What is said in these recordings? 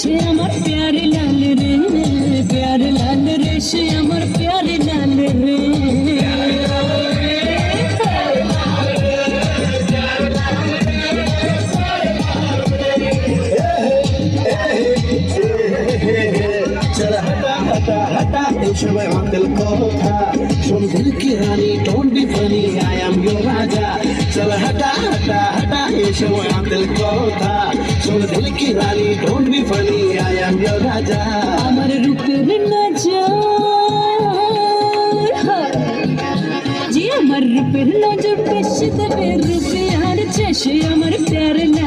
সে আমার প্যারে লাল রে প্যারে লাল রে সে আমার প্যারে লাল রে चल हटा हटा हटा एसब दिल को था सुन दिल की रानी don't be funny show Abdul Kota. So dil ki rani, don't be funny, I am your Raja. Amar rupir na jar. Ji amar rupir na jar, pesh de rupir har chesh amar pyar na.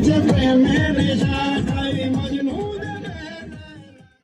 manager, player manager.